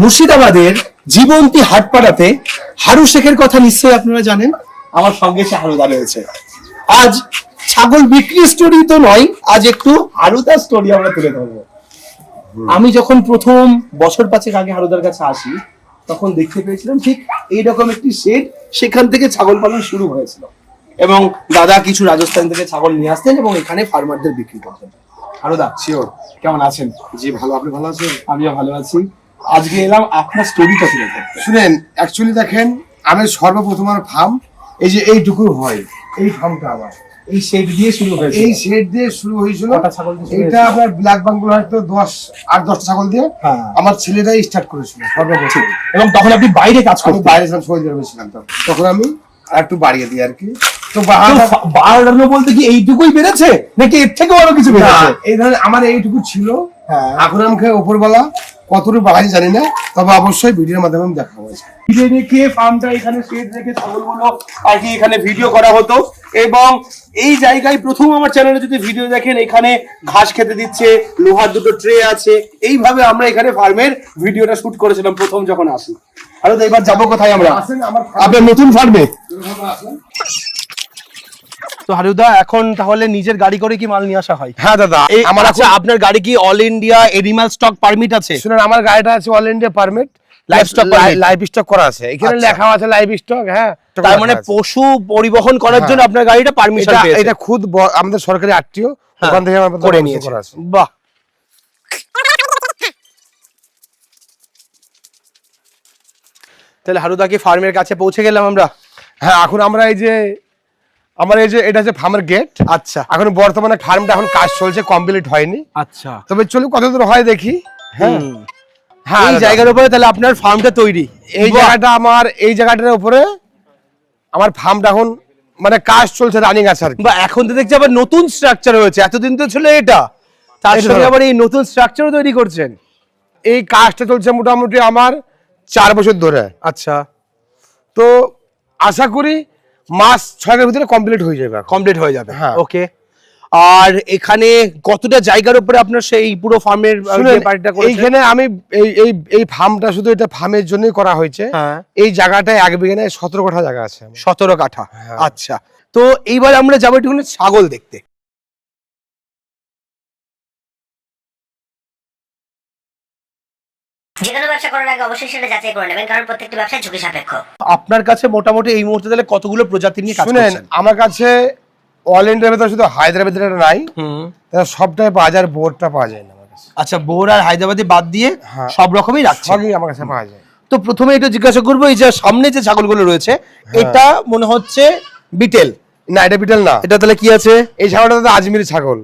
মুর্শিদাবাদের জীবন্তী হাটপাড়াতে হারু শেখের কথা নিশ্চয়ই আপনারা জানেন। আমার সঙ্গে সে হারুদা রয়েছে। আজ ছাগল বিক্রি স্টোরি তো নয় আজ একটু হারুদার স্টোরি আমরা তুলে ধরবো। আমি যখন প্রথম বছর পাঁচেক আগে হারুদার কাছে আসি তখন দেখতে পেয়েছিলাম ঠিক এইরকম একটি শেড সেখান থেকে ছাগল পালন শুরু হয়েছিল। এবং দাদা কিছু রাজস্থান থেকে ছাগল নিয়ে আসতেন এবং এখানে ফার্মারদের বিক্রি করতেন। হারুদা শিওর কেমন আছেন? জি ভালো। আপনি ভালো আছেন? আমিও ভালো আছি। আজকে এলাম আপনার স্টোরিটা তুলে ধরতে। শুনেন অ্যাকচুয়ালি দেখেন আমি সর্বপ্রথম আমার ফার্ম এই যে এইটুকু হয় এই ফার্মটা আমার। এই শেড দিয়ে শুরু হয়েছে এই শেড দিয়ে শুরু হয়েছিল। ছাগল এটা আপনার ব্ল্যাক বাংলো হয়তো দশ আট দশটা ছাগল দিয়ে হ্যাঁ। আমার ছেলেরাই স্টার্ট করেছিল সর্বপ্রথম। এবং তখন আপনি বাইরে কাজ করতেন? বাইরে ছিলাম সৌদি আরবে ছিলাম তখন আমি আর একটু বাড়িয়ে দিই আর কি। তো বাড়ানো বলতে কি এইটুকুই বেড়েছে? নাকি এর থেকে আরও কিছু বেড়েছে? এই ধরনের আমার এইটুকু ছিল। হ্যাঁ। এখন আমাকে উপরবেলা কতটুকু বাড়াই জানি না তবে অবশ্যই ভিডিওর মাধ্যমে আমি দেখাবো। ফিরে রেখে ফার্মটা এখানে শেড রেখে ছাগলগুলো আর কি এখানে ভিডিও করা হতো এবং এই জায়গায় প্রথম আমার চ্যানেলে যদি ভিডিও দেখেন এখানে ঘাস খেতে দিচ্ছে লোহার দুটো ট্রে আছে এইভাবে আমরা এখানে ফার্মের ভিডিওটা শুট করেছিলাম প্রথম যখন আসি আর এবার যাব কোথায় আমরা আসেন আমার আপনার নতুন ফার্মে। তো হারুদা এখন তাহলে নিজের গাড়ি করে কি মাল নিয়ে আসা হয়? হ্যাঁ দাদা। আমার আচ্ছা আপনার গাড়ি কি all India animal stock permit আছে? শুনুন আমার গাড়িটা আছে all India permit permit? Livestock করা আছে। এখানে আচ্ছা। লেখা আছে লাইভ স্টক হ্যাঁ। তার মানে পশু পরিবহন করার হ্যাঁ। জন্য আপনার গাড়িটা পারমিশন পেয়েছে। এটা খুদ আমাদের সরকারি হ্যাঁ, ওখান থেকে আমার করে নিয়েছে। আছে। বাহ। তাহলে হারুদা কি ফার্মের কাছে পৌঁছে গেলাম আমরা। হ্যাঁ এখন আমরা এই যে আমার এই যে এটা হচ্ছে ফার্মের গেট আচ্ছা। এখন বর্তমানে ফার্মটা এখন কাজ চলছে কমপ্লিট হয়নি। আচ্ছা। তবে চলুক কত দূর হয় দেখি। হ্যাঁ। হ্যাঁ এই জায়গার উপরে তাহলে আপনার ফার্মটা তৈরি। এই জায়গাটা আমার এই জায়গাটার উপরে আমার ফার্মটা এখন মানে কাজ চলছে রানিং আছে আর বা এখন তো দেখছি আবার নতুন স্ট্রাকচার হয়েছে। এতদিন তো ছিল এটা। তার সঙ্গে আবার এই নতুন স্ট্রাকচারও তৈরি করছেন। এই কাজটা চলছে মোটামুটি আমার চার বছর ধরে। আচ্ছা। তো আশা করি মাস ছয়ের ভিতরে কমপ্লিট হয়ে যাবে কমপ্লিট হয়ে যাবে। হ্যাঁ। ওকে আর এখানে কতটা জায়গার উপরে আপনার সেই পুরো ফার্মের এইখানে আমি এই এই এই ফার্মটা শুধু এটা ফার্মের জন্যই করা হয়েছে। হ্যাঁ। এই জায়গাটা এক বিঘে নেয় সতেরো কাঠা জায়গা আছে। সতেরো কাঠা। হ্যাঁ। আচ্ছা। তো এইবার আমরা যাব একটু ছাগল দেখতে। যে কোনো ব্যবসা করার আগে অবশ্যই সেটা যাচাই করে নেবেন কারণ প্রত্যেকটি ব্যবসায় ঝুঁকি সাপেক্ষ। আপনার কাছে মোটামুটি এই মুহূর্তে তাহলে কতগুলো প্রজাতি নিয়ে কাজ শুনেন করছেন? আমার কাছে অল ইন্ডিয়ার ভেতরে শুধু হায়দ্রাবাদের নাই হুম। সবটাই পাওয়া যায় আর বোর্ডটা পাওয়া যায় না আমার কাছে। আচ্ছা বোর আর হায়দ্রাবাদি বাদ দিয়ে হ্যাঁ। সব রকমই রাখছে সবই আমার কাছে পাওয়া যায়। তো প্রথমে এটা জিজ্ঞাসা করব এই যে সামনে যে ছাগলগুলো রয়েছে হ্যাঁ। এটা মনে হচ্ছে বিটেল। না এটা বিটেল না। এটা তাহলে কি আছে? এই ছাগলটা তো আজমিরি ছাগল।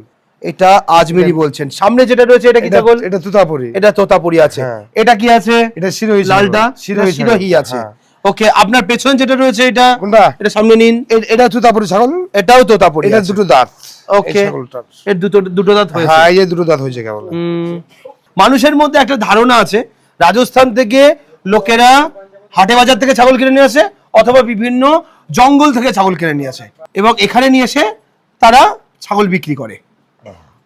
এটা আজমেরি বলছেন। সামনে যেটা রয়েছে এটা কি ছাগল এটা তোতাপুরি। এটা তোতাপুরি আছে। হ্যাঁ। এটা কি আছে? এটা শিরোহী। লালটা শিরোহী আছে। ওকে আপনার পেছন যেটা রয়েছে এটা? কোনটা? এটা সামনে নিন। এটা তুতাপুরি ছাগল? এটাও তোতাপুরি এটা দুটো দাঁত। ওকে। এই এর দুটো দুটো দাঁত হয়েছে। হ্যাঁ এই দুটো দাঁত হয়েছে কেবল। মানুষের মধ্যে একটা ধারণা আছে রাজস্থান থেকে লোকেরা হাটে বাজার থেকে ছাগল কিনে নিয়ে আসে অথবা বিভিন্ন জঙ্গল থেকে ছাগল কিনে নিয়ে আসে। এবং এখানে নিয়ে এসে তারা ছাগল বিক্রি করে।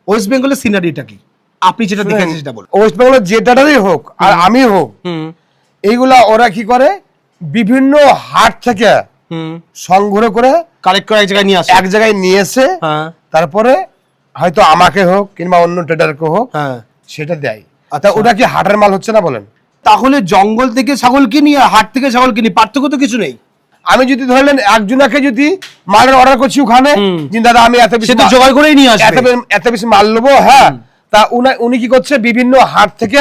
ওয়েস্ট বেঙ্গলের সিনারিটা কি? আপনি যেটা দেখেছেন সেটা বলুন। ওয়েস্ট বেঙ্গলের যেটারই হোক আর আমি হোক হুম। এইগুলা ওরা কি করে? বিভিন্ন হাট থেকে সংগ্রহ করে কালেক্ট করে এক জায়গায় নিয়ে আসে। এক জায়গায় নিয়ে এসে হ্যাঁ। তারপরে হয়তো আমাকে হোক কিংবা অন্য ট্রেডারকে হোক হ্যাঁ। সেটা দেয়। আচ্ছা। ওটা কি হাটের মাল হচ্ছে না বলেন? তাহলে জঙ্গল থেকে ছাগল কিনি আর হাট থেকে ছাগল কিনি পার্থক্য তো কিছু নেই। আমি যদি ধরলেন একজনাকে যদি মালের অর্ডার করছি ওখানে। যে দাদা আমি এত বেশি জোগাড় করেই নিয়ে এত আসবে এত বেশি মাল নেব হ্যাঁ। তা উনা- উনি কি করছে? বিভিন্ন হাট থেকে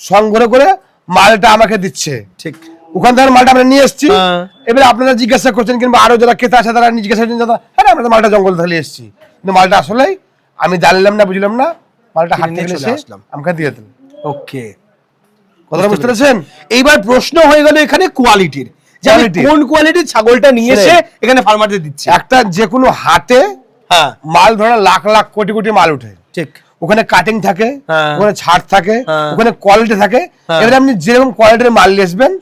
সংগ্রহ করে মালটা আমাকে দিচ্ছে। ঠিক। ওখান থেকে মালটা আমরা নিয়ে এসেছি। হ্যাঁ। এবারে আপনারা জিজ্ঞাসা করছেন কিংবা আরও যারা ক্রেতা আছে তারা জিজ্ঞাসা করছেন দাদা হ্যাঁ আমরা তো মালটা জঙ্গল থেকে এসেছি। কিন্তু মালটা আসলেই আমি জানলাম না বুঝলাম না মালটা হাট থেকে এসে। আমাকে দিয়ে দিন ওকে। কথাটা বুঝতে পেরেছেন? এইবার প্রশ্ন হয়ে গেল এখানে কোয়ালিটির যে আমি কোন কোয়ালিটির ছাগলটা নিয়ে এসে এখানে ফার্মারদের দিচ্ছে। একটা যে কোনো হাটে হ্যাঁ। মাল ধরা লাখ লাখ কোটি কোটি মাল উঠে ঠিক। ওখানে কাটিং থাকে হ্যাঁ। ওখানে ছাড় থাকে হ্যাঁ। ওখানে কোয়ালিটি থাকে। হ্যাঁ। এবারে আপনি যেরকম কোয়ালিটির মাল আসবেন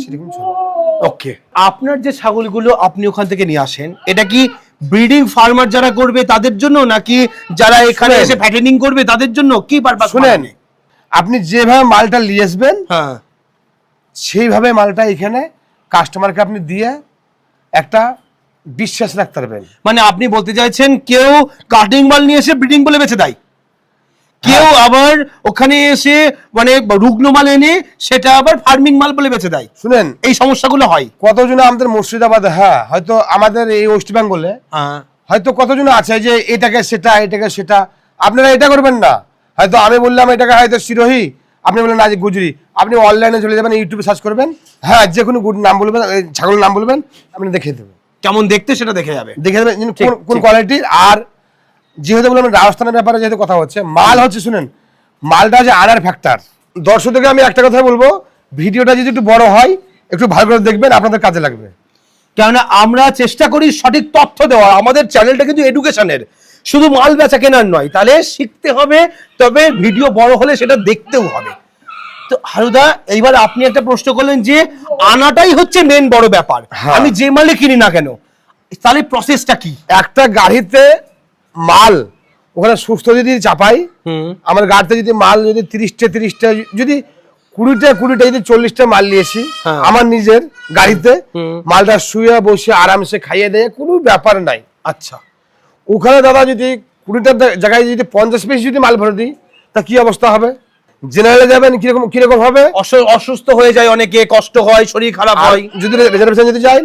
সেরকম ওকে আপনার যে ছাগলগুলো আপনি ওখান থেকে নিয়ে আসেন এটা কি ব্রিডিং ফার্মার যারা করবে তাদের জন্য নাকি যারা এখানে এসে ফ্যাটেনিং করবে তাদের জন্য? কি পারপাস শুনেন। আপনি যেভাবে মালটা নিয়ে আসবেন হ্যাঁ। সেইভাবে মালটা এখানে কাস্টমারকে আপনি দিয়ে একটা বিশ্বাস রাখতে পারবেন মানে আপনি বলতে চাইছেন কেউ কাটিং মাল নিয়ে এসে ব্রিডিং বলে বেঁচে দেয়। কেউ আবার ওখানে এসে মানে রুগ্ন মাল এনে সেটা আবার ফার্মিং মাল বলে বেঁচে দেয়। শুনেন। এই সমস্যাগুলো হয়। কতজন আমাদের মুর্শিদাবাদে হ্যাঁ হয়তো আমাদের এই ওয়েস্ট বেঙ্গলে হ্যাঁ। হয়তো কতজন আছে যে এটাকে সেটা এটাকে সেটা আপনারা এটা করবেন না। হয়তো আমি বললাম এটাকে হয়তো সিরোহি আপনি বললেন না যে গুজরি। আপনি অনলাইনে চলে যাবেন ইউটিউবে সার্চ করবেন। হ্যাঁ যে কোনো গুড নাম বলবেন ছাগলের নাম বলবেন আপনি দেখে দেবেন। কেমন দেখতে সেটা দেখে যাবে। দেখে দেবেন কোন-। কোয়ালিটির আর যেহেতু বললাম রাজস্থানের ব্যাপারে যেহেতু কথা হচ্ছে মাল হচ্ছে শুনেন মালটা যে আনার ফ্যাক্টর দর্শকদেরকে আমি একটা কথা বলব ভিডিওটা যদি একটু বড় হয় একটু ভালো করে দেখবেন আপনাদের কাজে লাগবে। কেননা আমরা চেষ্টা করি সঠিক তথ্য দেওয়া আমাদের চ্যানেলটা কিন্তু এডুকেশনের শুধু মাল বেচা কেনার নয় তাহলে শিখতে হবে তবে ভিডিও বড় হলে সেটা দেখতেও হবে। তো হারুদা এইবার আপনি একটা প্রশ্ন করলেন যে আনাটাই হচ্ছে মেন বড় ব্যাপার। হ্যাঁ। আমি যে মালে কিনি না কেন তাহলে প্রসেসটা কি? একটা গাড়িতে মাল ওখানে সুস্থ যদি চাপাই হুম। আমার গাড়িতে যদি মাল যদি তিরিশটা তিরিশটা যদি কুড়িটা কুড়িটা যদি চল্লিশটা মাল নিয়েছি হ্যাঁ। আমার নিজের গাড়িতে মালটা শুয়ে বসে আরামসে খাইয়ে দেয় কোনো ব্যাপার নাই। আচ্ছা। ওখানে দাদা যদি কুড়িটা জায়গায় যদি পঞ্চাশ পিস যদি মাল ভরে দিই তা কি অবস্থা হবে? জেনারেলে যাবেন কীরকম কীরকম হবে? অসুস্থ হয়ে যায় অনেকে কষ্ট হয় শরীর খারাপ হয়। যদি রিজার্ভেশন যদি যাই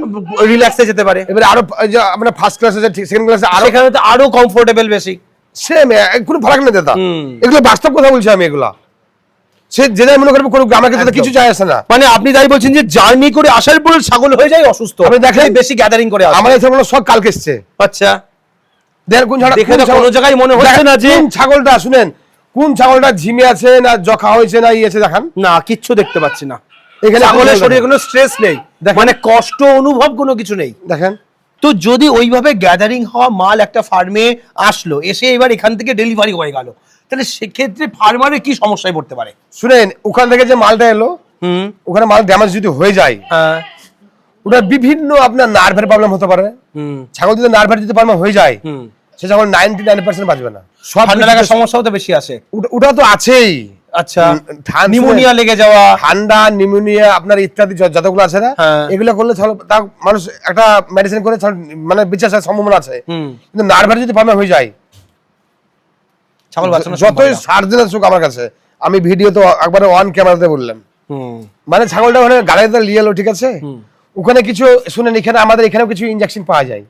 রিল্যাক্সে যেতে পারে। এবারে আরও আপনার ফার্স্ট ক্লাসে সেকেন্ড ক্লাসে আরও সেখানে তো আরও কমফোর্টেবল বেশি। সেম কোনো ফারাক নেই দাদা। এগুলো বাস্তব কথা বলছি আমি এগুলা। সে যে যাই মনে করবে আমাকে তাতে কিছু যায় আসে না। মানে আপনি তাই বলছেন যে জার্নি করে আসার পরে ছাগল হয়ে যায় অসুস্থ। আপনি দেখেন- বেশি গ্যাদারিং করে। আমার এই ছাগল সব কালকে এসছে। আচ্ছা। দেখেন কোন কোন কোনো জায়গায় মনে হচ্ছে না যে- ছাগলটা শুনেন কোন ছাগলটা ঝিমে আছে না জখা হয়েছে না ইয়েছে দেখান। না কিচ্ছু দেখতে পাচ্ছি না। এখানে ছাগলের শরীরে কোনো স্ট্রেস নেই। মানে কষ্ট অনুভব কোনো কিছু নেই। দেখেন। তো যদি ওইভাবে গ্যাদারিং হওয়া মাল একটা ফার্মে আসলো এসে এবার এখান থেকে ডেলিভারি হয়ে গেল তাহলে সেক্ষেত্রে ফার্মারে কি সমস্যায় পড়তে পারে? শুনেন ওখান থেকে যে মালটা এলো হুম। ওখানে মাল ড্যামেজ যদি হয়ে যায় হ্যাঁ। ওটা বিভিন্ন আপনার নার্ভের প্রবলেম হতে পারে। হুম। ছাগল যদি নার্ভের যদি প্রবলেম হয়ে যায় হুম। সে ছাগল নাইনটি নাইন পার্সেন্ট বাঁচবে না। সব ঠান্ডা লাগার সমস্যাও তো বেশি আসে ওটা- তো আছেই। আচ্ছা নিউমোনিয়া লেগে যাওয়া। ঠান্ডা নিউমোনিয়া আপনার ইত্যাদি যতগুলো আছে না হ্যাঁ। এগুলো করলে তা মানুষ একটা মেডিসিন করে মানে বেঁচে আসার সম্ভাবনা আছে। কিন্তু নার্ভের যদি প্রবলেম হয়ে যায় ছাগল বাঁচানো যতই না। সার্জেন আসুক আমার কাছে আমি ভিডিও তো একবারে অন ক্যামেরাতে বললাম। মানে ছাগলটা ওখানে গাড়িতে নিয়ে এলো ঠিক আছে? ওখানে কিছু শুনেন এখানে আমাদের এখানেও কিছু ইনজেকশন পাওয়া যায়।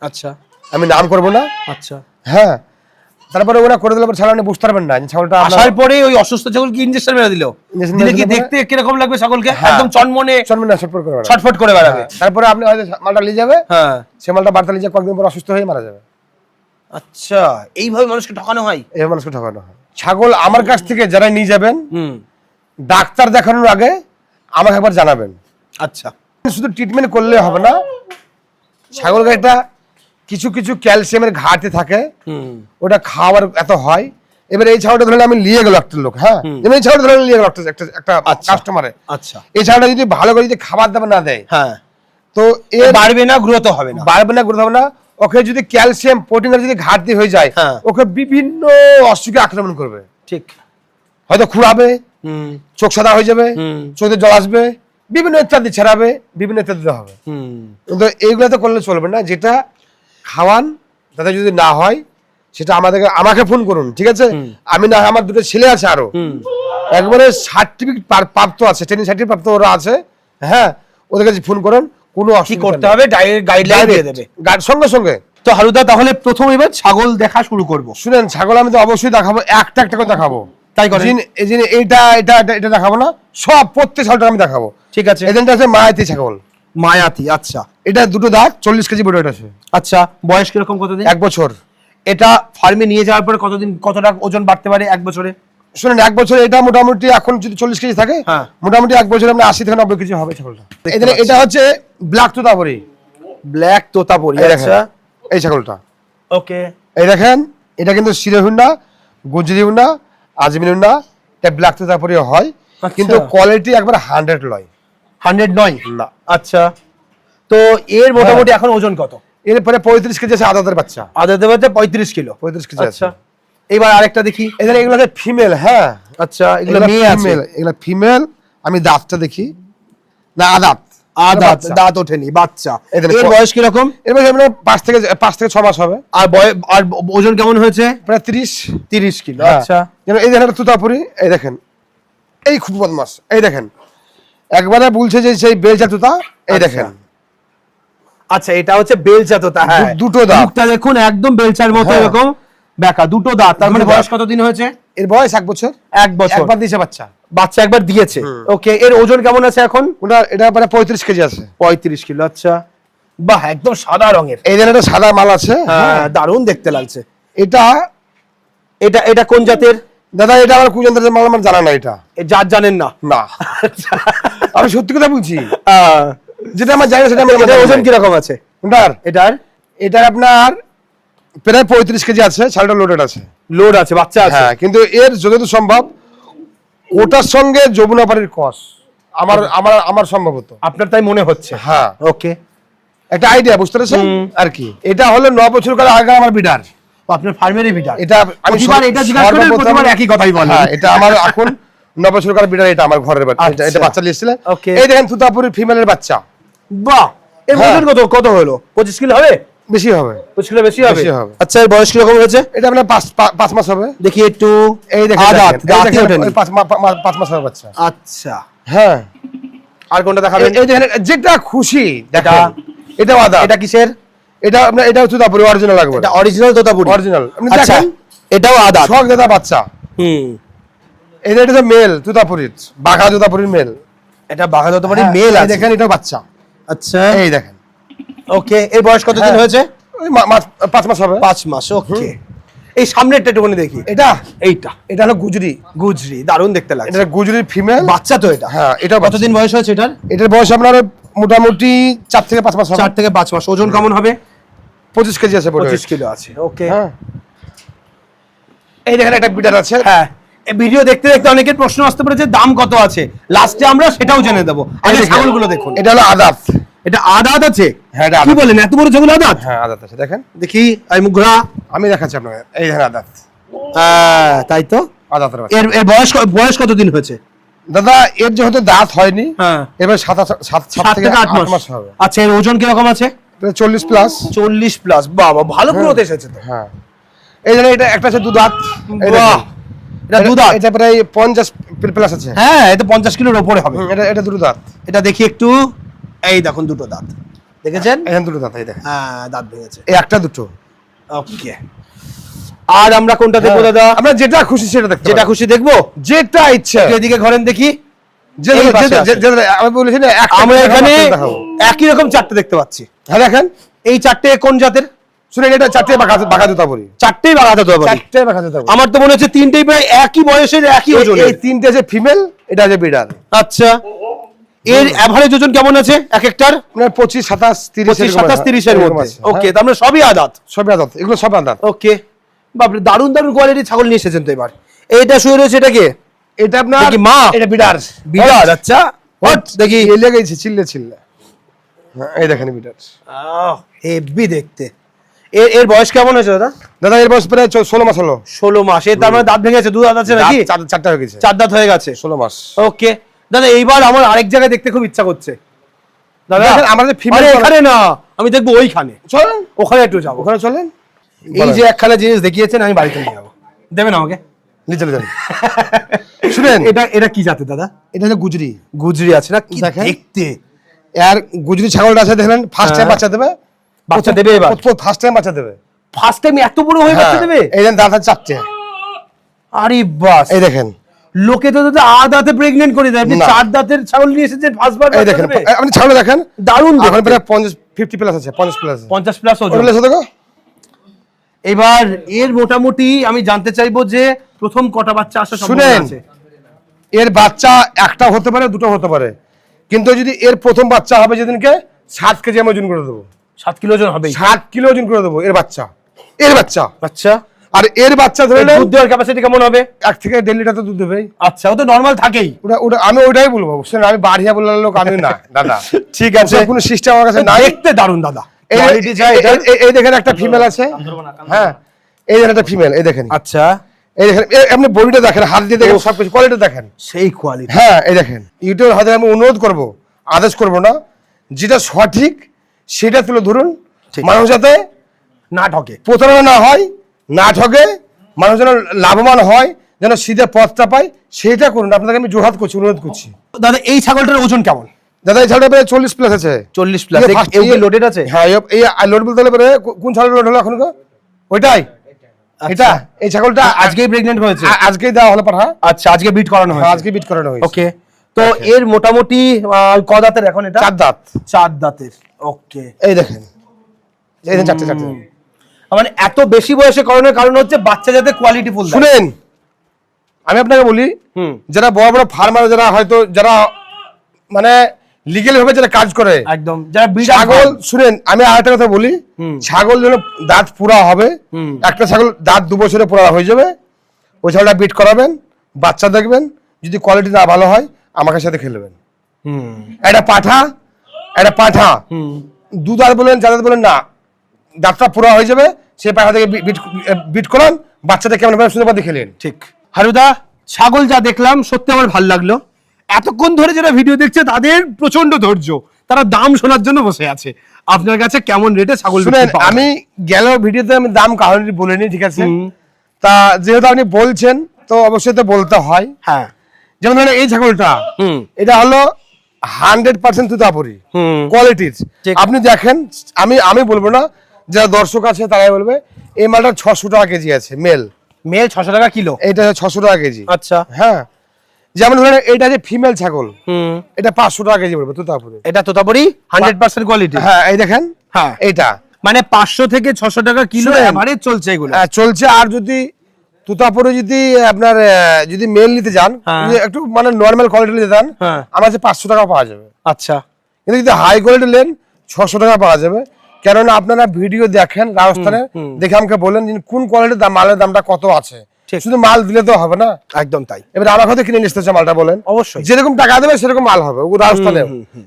আচ্ছা। আমি নাম করব না? আচ্ছা। হ্যাঁ। তারপরে ওরা করে দিলে পরে ছাগল আপনি বুঝতে পারবেন না ছাগলটা আসার পরে ওই অসুস্থ ছাগলকে ইনজেকশন মেরে দিল? দিলে কি দেখতে কীরকম লাগবে ছাগলকে? হ্যাঁ। একদম চনমনে চনমনে ছটফট করে। ছটফট করে বেড়াবে। তারপরে আপনি হয়তো মালটা নিয়ে যাবে। হ্যাঁ। সে মালটা বার্তা নিয়ে কয়েকদিন পর অসুস্থ হয়ে মারা যাবে। আচ্ছা এইভাবে মানুষকে ঠকানো হয়? এই মানুষকে ঠকানো হয়। ছাগল আমার কাছ থেকে যারা নিয়ে যাবেন হুম। ডাক্তার দেখানোর আগে আমাকে একবার জানাবেন। আচ্ছা। শুধু ট্রিটমেন্ট করলে হবে না ছাগল গাড়িটা কিছু কিছু ক্যালসিয়ামের ঘাটতি থাকে ওটা খাওয়ার এত হয়। এবার এই ছাগলটা ধরলে আমি নিয়ে গেল একটা লোক হ্যাঁ? এবার এই ছাগলটা ধরলে নিয়ে গেল একটা একটা- একটা আচ্ছা। কাস্টমারে আচ্ছা। এই ছাগলটা যদি ভালো করে যদি খাবার দাবার না দেয় হ্যাঁ। তো এ বাড়বে না গ্রোথ হবে না। বাড়বে না গ্রোথ হবে না। ওকে যদি ক্যালসিয়াম প্রোটিনের যদি ঘাটতি হয়ে যায় হ্যাঁ। ওকে বিভিন্ন অসুখে আক্রমণ করবে। ঠিক। হয়তো খুঁড়াবে হুম। চোখ সাদা হয়ে যাবে হুম। চোখে জল আসবে বিভিন্ন ইত্যাদি ছড়াবে বিভিন্ন ইত্যাদি হবে। কিন্তু এইগুলো তো করলে চলবে না যেটা খাওয়ান তাতে যদি না হয় সেটা আমাদেরকে আমাকে ফোন করুন ঠিক আছে? আমি না আমার দুটো ছেলে আছে আরও। একবারে সার্টিফিকেট প্রাপ্ত আছে ট্রেনিং সার্টিফিকেট প্রাপ্ত ওরা আছে হ্যাঁ? ওদের কাছে ফোন করুন কোনো অসুবিধা করতে হবে? গাইডলাইন দিয়ে দেবে। সঙ্গে সঙ্গে। তো হারুদা তাহলে প্রথম এবার ছাগল দেখা শুরু করব। শুনেন ছাগল আমি তো অবশ্যই দেখাবো একটা একটা করে দেখাবো। তাই করেন? এই যে এইটা এটা এটা এটা দেখাবো না সব প্রত্যেক ছাগলটা আমি দেখাবো। ঠিক আছে। এজেন্ট আছে মায়াতি ছাগল। মায়াতি আচ্ছা। এটা দুটো দাঁত চল্লিশ কেজি বড় আছে। আচ্ছা বয়স কীরকম কতদিন? এক বছর। এটা ফার্মে নিয়ে যাওয়ার পরে কতদিন কতটা ওজন বাড়তে পারে এক বছরে? শুনেন এক বছর এটা মোটামুটি এখন যদি চল্লিশ কেজি থাকে হ্যাঁ। মোটামুটি এক বছর আমরা আশি থেকে নব্বই কেজি হবে ছাগলটা। পাচ্ছি। এটা হচ্ছে ব্ল্যাক তোতাবরি ব্ল্যাক তোতাপুরি এই আচ্ছা। এই ছাগলটা। ওকে। এই দেখেন এটা কিন্তু সিরহুন্ডা গুজরি হুন্ডা আজমিন হুন্ডা এটা ব্ল্যাক তোতাপুরি হয়। আচ্ছা। কিন্তু কোয়ালিটি একবার হান্ড্রেড লয়। হান্ড্রেড নয়। না। আচ্ছা। তো এর মোটামুটি এখন ওজন কত? এরপরে পঁয়ত্রিশ কেজি আছে আদাতের বাচ্চা। আদা দেবাতে পঁয়ত্রিশ কিলো। পঁয়ত্রিশ কেজি আচ্ছা। এবার আরেকটা দেখি। এদের এগুলো ফিমেল হ্যাঁ। আচ্ছা এগুলো মেয়ে আছে। ফিমেল এগুলো ফিমেল। আমি দাঁতটা দেখি। না আদাত। আদাত দাঁত ওঠেনি বাচ্চা। এর বয়স কীরকম? এর বয়স আপনার পাঁচ থেকে পাঁচ থেকে ছ মাস হবে। আর বয়- আর ওজন কেমন হয়েছে? প্রায় তিরিশ তিরিশ কিলো। হ্যাঁ। আচ্ছা এই দেখেন তুতাপুরি এই দেখেন। এই খুব বদমাস এই দেখেন। একবারে বলছে যে সেই বেলচা তুতা এই আচ্ছা। দেখেন। আচ্ছা এটা হচ্ছে বেলচা হ্যাঁ। দুটো দাঁত। মুখটা দেখুন একদম বেলচার মতো হ্যাঁ। এরকম। বেকা দুটো দাঁত। তার মানে। বয়স কতদিন হয়েছে? এর বয়স এক বছর। এক বছর। একবার দিয়েছে বাচ্চা। বাচ্চা একবার দিয়েছে। ওকে এর ওজন কেমন আছে এখন? ওটা এটা মানে পঁয়ত্রিশ কেজি আছে। পঁয়ত্রিশ কিলো আচ্ছা। বাহ একদম সাদা রঙের। এই দেখেন একটা সাদা মাল আছে হ্যাঁ। দারুণ দেখতে লাগছে। এটা এটা এটা কোন জাতের? দাদা এটা আমার কুজন্ত্রের মাল আমার জানা না এটা। জাত জানেন না। না। আমি সত্যি কথা বলছি। যেটা আমার জানি সেটা আমি এটার ওজন কীরকম আছে? ওটার এটার? এটার আপনার প্রায় পঁয়ত্রিশ কেজি আছে শালটা লোডেড আছে। লোড আছে বাচ্চা আছে? হ্যাঁ কিন্তু এর যতদূর সম্ভব ওটার সঙ্গে যমুনাপাড়ির কস আমার আমার আমার সম্ভবত। আপনার তাই মনে হচ্ছে? হ্যাঁ। ওকে একটা আইডিয়া বুঝতে পেরেছেন? আর কি। এটা হলো ন বছর কাল আগে আমার বিডার। আপনার ফার্মেরই বিটার। এটা আমি এটা জিজ্ঞাসা করেন, প্রতিবার একই কথাই বলেন। হ্যাঁ এটা আমার এখন এটা আমার ঘরের বাচ্চা এটা- আচ্ছা। বাচ্চা এই দেখেন তুতাপুরের ফিমেলের বাচ্চা। বাহ! এর হ্যাঁ। ওজন কত কত হলো? পঁচিশ কিলো হবে? বেশি হবে। পঁচিশ কিলো বেশি হবে। আচ্ছা এর বয়স কীরকম হয়েছে? এটা আপনার পাঁচ পা- পাঁচ মাস হবে। দেখি একটু। এই দেখেন আদাত দাঁতই ওঠেনি। ওই পাঁচ মা- মা- পাঁচ মাস হবে বাচ্চা। আচ্ছা। হ্যাঁ। আর কোনটা দেখাবেন? এই- দেখেন যেটা খুশি দেখা এটা- এটা আদা এটা কিসের? এটা আপনার এটা তারপরে অরিজিনাল লাগবে। এটা অরিজিনাল তোতাপুরি। অরিজিনাল আপনি আচ্ছা দেখেন এটাও আদাত। ছক দাদা বাচ্চা। হুম। এটা এটা মেল তুতাপুরির বাঘা তুতাপুরির মেল এটা বাঘা তোতাপুরি হ্যাঁ, মেল এই আছে। দেখেন এটা বাচ্চা। আচ্ছা। এই দেখেন। ওকে এর বয়স কতদিন হ্যাঁ। হয়েছে? পাঁচ মাস হবে। পাঁচ মাস ওকে। এই সামনেরটা একটুখানি দেখি। এটা? এইটা। এটা হলো গুজরি। গুজরি দারুণ দেখতে লাগছে। এটা গুজরির ফিমেল বাচ্চা তো এটা। হ্যাঁ এটা কতদিন বয়স হয়েছে এটার? এটার বয়স আপনার মোটামুটি চার থেকে পাঁচ মাস চার থেকে পাঁচ মাস ওজন কেমন হবে? পঁচিশ কেজি আছে পঁচিশ কিলো আছে ওকে হ্যাঁ। এই দেখেন একটা বিটার আছে। হ্যাঁ। ভিডিও দেখতে দেখতে অনেকের প্রশ্ন আসতে পারে যে দাম কত আছে? লাস্টে আমরা সেটাও জেনে দেবো। আগে। ছাগলগুলো দেখুন। এটা হলো আদাত। এটা আদাত আছে? হ্যাঁ, কি আদাত। বলেন এত বড় ছাগল আদাত? হ্যাঁ আদাত আছে। দেখেন। দেখি এই মুখরা। আমি দেখাচ্ছি আপনাকে। এই দেখেন আদাত। হ্যাঁ, তাই তো? আদাতের এর এর বয়স বয়স কতদিন হয়েছে? দাদা এর যেহেতু দাঁত হয়নি হ্যাঁ। এবার সাত সাত সাত থেকে আট মাস হবে। আচ্ছা এর ওজন কীরকম আছে? চল্লিশ প্লাস চল্লিশ প্লাস বাবা ভালো গ্রোথ এসেছে তো। হ্যাঁ। এই জন্য এটা একটা আছে দু দাঁত বাহ। এটা দুধাত। এটা প্রায় পঞ্চাশ প্লাস আছে। হ্যাঁ এটা পঞ্চাশ কিলোর ওপরে হবে। এটা এটা দুটো দাঁত এটা দেখি একটু। এই দেখুন দুটো দাঁত। দেখেছেন? এখানে দুটো দাঁত এই দেখেন। হ্যাঁ দাঁত ভেঙেছে। এই একটা দুটো। ওকে। আর আমরা কোনটা দেখব হ্যাঁ। দাদা? আমরা যেটা খুশি সেটা দেখতে যেটা খুশি দেখব? যেটা ইচ্ছে। এদিকে ঘরেন দেখি। আমরা এখানে একই রকম চারটে দেখতে পাচ্ছি। হ্যাঁ দেখেন এই চারটে কোন জাতের? শুনে এটা চারটে বাঘা বাঘা জুতা পরি চারটেই বাগাতে হবে চারটে বাঘা জুতা আমার তো মনে হচ্ছে তিনটেই প্রায় একই বয়সের একই ওজন এই তিনটে আছে ফিমেল এটা আছে বিড়াল আচ্ছা। এর অ্যাভারেজ ওজন কেমন আছে? এক একটার? আপনার পঁচিশ সাতাশ তিরিশ সাতাশ তিরিশের মধ্যে। ওকে তার মানে সবই আদাত। সবই আদাত এগুলো সব আদাত। ওকে বাপরে দারুণ দারুণ কোয়ালিটির ছাগল নিয়ে এসেছেন তো এবার। এইটা শুয়ে রয়েছে এটা কে? এটা আপনার মা? এটা বিড়াল বিরাট আচ্ছা। হট দেখি। এলে গেছে চিল্লে চিল্লে। হ্যাঁ, এই দেখেন বিড়াল হেভি দেখতে। এর এর বয়স কেমন হয়েছে দাদা? দাদা এর বয়স প্রায় ষোলো মাস হলো। ষোলো মাস। এর তার মানে দাঁত ভেঙে গেছে দু দাঁত আছে নাকি? চার- চারটা হয়ে গেছে। চার দাঁত হয়ে গেছে। ষোলো মাস। ওকে। দাদা এইবার আমার আরেক জায়গায় দেখতে খুব ইচ্ছা করছে। দাদা আমাদের করা- এখানে না আমি দেখব ওইখানে। চলেন। ওখানে একটু যাব। ওখানে চলেন। এই যে একখানা জিনিস দেখিয়েছেন আমি বাড়িতে নিয়ে যাব। দেবেন আমাকে? নিয়ে চলে যান। শুনেন। এটা এটা কি জাতে দাদা? এটা হচ্ছে গুজরি। গুজরি আছে না? কি দেখতে? আর গুজরি ছাগলটা আছে দেখলেন ফার্স্ট টাইম হ্যাঁ। বাচ্চা দেবে। বাচ্চা দেবে এবার। ফার্স্ট টাইম বাচ্চা দেবে। ফার্স্ট টাইম এত বড় হয়ে বাচ্চা হ্যাঁ, দেবে? এই দেন দাঁত চারটে আরে বাস। এই দেখেন। লোকে তো দাদা আ দাঁতে প্রেগনেন্ট করে দেয়। আপনি। চার দাঁতের ছাগল নিয়ে এসেছে ফার্স্ট বার এই দেখেন আপনি ছাগল দেখেন। দারুণ দেখতে। প্রায় পঞ্চাশ ফিফটি প্লাস আছে পঞ্চাশ প্লাস আছে। পঞ্চাশ প্লাস ওজন। দেখো। এবার এর মোটামুটি আমি জানতে চাইব যে প্রথম কটা বাচ্চা সম্ভাবনা শুনেন। আছে? এর বাচ্চা একটা হতে পারে দুটো হতে পারে। কিন্তু যদি এর প্রথম বাচ্চা হবে যেদিনকে সাত কেজি আমি ওজন করে দেবো। সাত কিলো ওজন হবে সাত কিলো ওজন করে দেবো এর বাচ্চা। এর বাচ্চা। আচ্ছা। আর এর বাচ্চা ধরে দুধ দেওয়ার ক্যাপাসিটি কেমন হবে? এক থেকে দেড় লিটার তো দুধ দেবে। আচ্ছা ও তো নর্মাল থাকেই। ওটা ওটা আমি ওটাই বলব। শুনেন আমি বাড়িয়া বলার লোক আমি না দাদা ঠিক আছে। কোনো সিস্টেম আমার কাছে না দেখতে দারুণ দাদা। এই- দেখেন একটা ফিমেল আছে। হ্যাঁ এই দেখেন একটা ফিমেল এই দেখেন। আচ্ছা। আপনি বডিটা দেখেন হাত দিয়ে দেখেন সবকিছু কোয়ালিটি দেখেন। সেই কোয়ালিটি হ্যাঁ এই দেখেন ইউটিউবের হাতে আমি অনুরোধ করব আদেশ করব না যেটা সঠিক সেটা তুলে ধরুন। মানুষ যাতে না ঠকে। প্রতারণা না হয় না ঠকে মানুষ যেন লাভবান হয় যেন সিধে পথটা পায় সেটা করুন। আপনাকে আমি জোহাত করছি অনুরোধ করছি। দাদা এই ছাগলটার ওজন কেমন? দাদা এই ছাগলটা প্রায় চল্লিশ প্লাস আছে। চল্লিশ প্লাস লোডেড আছে? হ্যাঁ এই লোড বলতে গেলে কোন ছাগল লোড হলো এখন? ওইটাই। এটা এই ছাগলটা আজকেই প্রেগনেন্ট হয়েছে। আজকেই দেওয়া হলো পাঠা আচ্ছা আজকে বিট করানো হ্যাঁ, হয়েছে আজকে বিট করানো হয়েছে। ওকে তো এর মোটামুটি ক দাঁতের এখন এটা? চার দাঁত। চার দাঁতের ওকে এই দেখেন। এই দেখেন চারটে চারটে। মানে এত বেশি বয়সে করানোর কারণ হচ্ছে বাচ্চা যাতে কোয়ালিটি ফুল শুনেন আমি আপনাকে বলি হুম। যারা বড় বড় ফার্মার যারা হয়তো যারা মানে লিগেল ভাবে যারা কাজ করে একদম যারা ছাগল শুনেন আমি আরেকটা কথা বলি। ছাগল যেন দাঁত পুরা হবে। একটা ছাগল দাঁত দু বছরে পুরা হয়ে যাবে ওই ছাগলটা বিট করাবেন বাচ্চা দেখবেন যদি কোয়ালিটি না ভালো হয় আমাকে সাথে খেলবেন হুম। একটা পাঠা একটা পাঠা। হুম। দু দাঁত বলেন চার দাঁত বলেন না দাঁতটা পুরা হয়ে যাবে সে পাঠা থেকে বিট বিট করান বাচ্চাটা কেমন ভাবে সুন্দর পাতি খেলেন ঠিক। হারুদা ছাগল যা দেখলাম সত্যি আমার ভালো লাগল। এতক্ষণ ধরে যারা ভিডিও দেখছে তাদের প্রচণ্ড ধৈর্য। তারা দাম শোনার জন্য বসে আছে। আপনার কাছে কেমন রেটে ছাগল আমি গেল ভিডিওতে আমি দাম কারণটি বলিনি ঠিক আছে? তা যেহেতু আপনি বলছেন তো অবশ্যই তো বলতে হয়। হ্যাঁ। যেমন ধরেন এই ছাগলটা হুম। এটা হলো হান্ড্রেড পার্সেন্ট তুতাপুরি। কোয়ালিটির আপনি দেখেন আমি আমি বলব না যারা দর্শক আছে তারাই বলবে এই মালটা ছশো টাকা কেজি আছে মেল মেল ছশো টাকা কিলো? এটা ছশো টাকা কেজি। আচ্ছা। হ্যাঁ। যেমন ধরেন এটা যে ফিমেল ছাগল হুম এটা পাঁচশো টাকা কেজি পড়বে তুতাপুরি এটা তোতাপুরি হান্ড্রেড পার্সেন্ট কোয়ালিটি হ্যাঁ এই দেখেন হ্যাঁ। এইটা মানে পাঁচশো থেকে ছশো টাকা কিলো। এভারেজ চলছে এগুলো হ্যাঁ, চলছে আর যদি তুতাপুরে যদি আপনার যদি মেল নিতে যান হ্যাঁ। একটু মানে নর্মাল কোয়ালিটি নিতে যান হ্যাঁ। আমার কাছে পাঁচশো টাকা পাওয়া যাবে আচ্ছা কিন্তু যদি হাই কোয়ালিটি নেন ছশো টাকা পাওয়া যাবে কেননা আপনারা ভিডিও দেখেন রাজস্থানে দেখে আমাকে বলেন কোন কোয়ালিটির দাম মালের দামটা কত আছে। শুধু মাল দিলে তো হবে না? একদম তাই। এবার আমার হয়তো কিনে আসতে মালটা বলেন। অবশ্যই। যেরকম টাকা দেবে সেরকম মাল হবে। ও রাজস্থানে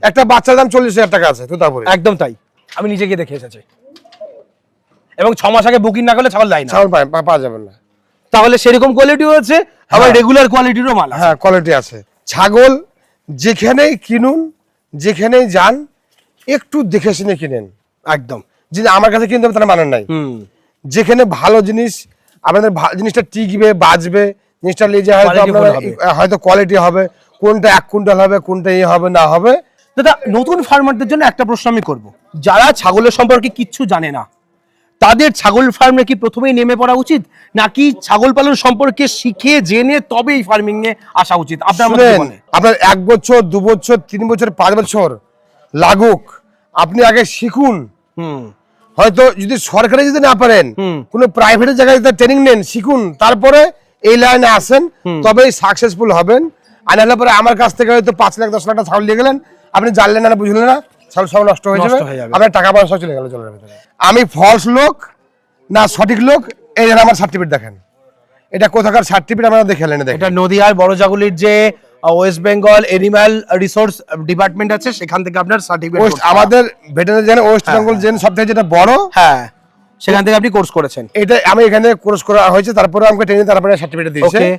একটা বাচ্চার দাম চল্লিশ হাজার টাকা আছে তুতাপুরে একদম তাই। আমি নিজে গিয়ে দেখে এসেছি। এবং ছ মাস আগে বুকিং না করলে ছাগল দেয় না। ছাগল পাওয়া যাবে না। তাহলে সেরকম কোয়ালিটিও আছে আবার রেগুলার কোয়ালিটিরও মাল হ্যাঁ কোয়ালিটি আছে। ছাগল যেখানেই কিনুন যেখানেই যান একটু দেখে শুনে কিনেন। একদম। যে আমার কাছে কিনতে হবে তারা মানেন নাই। যেখানে ভালো জিনিস আপনাদের জিনিসটা টিকবে বাঁচবে জিনিসটা যাওয়া হয়তো আপনার হয়তো কোয়ালিটি হবে। কোনটা এক কুইন্টাল হবে কোনটা ইয়ে হবে না হবে। দাদা নতুন ফার্মারদের জন্য একটা প্রশ্ন আমি করব। যারা ছাগলের সম্পর্কে কিচ্ছু জানে না তাদের ছাগল ফার্মে কি প্রথমেই নেমে পড়া উচিত? নাকি ছাগল পালন সম্পর্কে শিখে জেনে তবেই ফার্মিং এ আসা উচিত? আপনার? আপনার এক বছর দু বছর তিন বছর পাঁচ বছর লাগুক। আপনি আগে শিখুন। হুম। হয়তো যদি সরকারি যদি না পারেন। কোনো প্রাইভেটের জায়গায় যদি ট্রেনিং নেন শিখুন তারপরে এই লাইনে আসেন তবেই সাকসেসফুল হবেন। আর নাহলে পরে আমার কাছ থেকে হয়তো পাঁচ লাখ দশ লাখ টাকা ছাগল নিয়ে গেলেন। আপনি জানলেন না বুঝলেন না ছাগল সব নষ্ট হয়ে যাবে। আপনার টাকা পয়সা চলে গেল ভিতরে আমি ফলস লোক না সঠিক লোক এই জন্য আমার সার্টিফিকেট দেখেন। এটা কোথাকার সার্টিফিকেট আমরা দেখে এটা নদিয়ার বড় জাগুলির যে West Bengal animal resource department আছে সেখান থেকে আপনার সার্টিফিকেট আমাদের ভেটেনারি জেন ওয়েস্ট বেঙ্গল জেন সব থেকে যেটা বড় হ্যাঁ সেখান থেকে আপনি কোর্স করেছেন। এটা আমি এখানে কোর্স করা হয়েছে তারপরে আমাকে ট্রেনিং তারপরে সার্টিফিকেট দিয়েছে। ওকে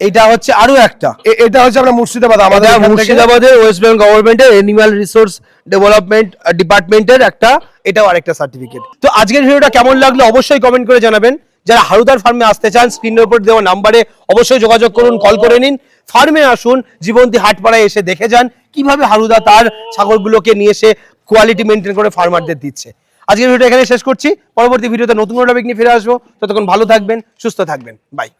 এটা হচ্ছে আরও একটা। এটা হচ্ছে আমরা মুর্শিদাবাদ আমাদের মুর্শিদাবাদের ওয়েস্ট বেঙ্গল গভর্নমেন্টের এনিম্যাল রিসোর্স ডেভেলপমেন্ট ডিপার্টমেন্টের একটা এটাও আরেকটা সার্টিফিকেট তো আজকের ভিডিওটা কেমন লাগল অবশ্যই কমেন্ট করে জানাবেন। যারা হারুদার ফার্মে আসতে চান স্ক্রিনের উপর দেওয়া নাম্বারে অবশ্যই যোগাযোগ করুন কল করে নিন। ফার্মে আসুন, জীবন্তী হাটপাড়ায় এসে দেখে যান কীভাবে হারুদা তার ছাগলগুলোকে নিয়ে এসে কোয়ালিটি মেনটেন করে ফার্মারদের দিচ্ছে। আজকের ভিডিওটা এখানে শেষ করছি। পরবর্তী ভিডিওতে নতুন কোনো টপিক নিয়ে ফিরে আসব। ততক্ষণ ভালো থাকবেন, সুস্থ থাকবেন। বাই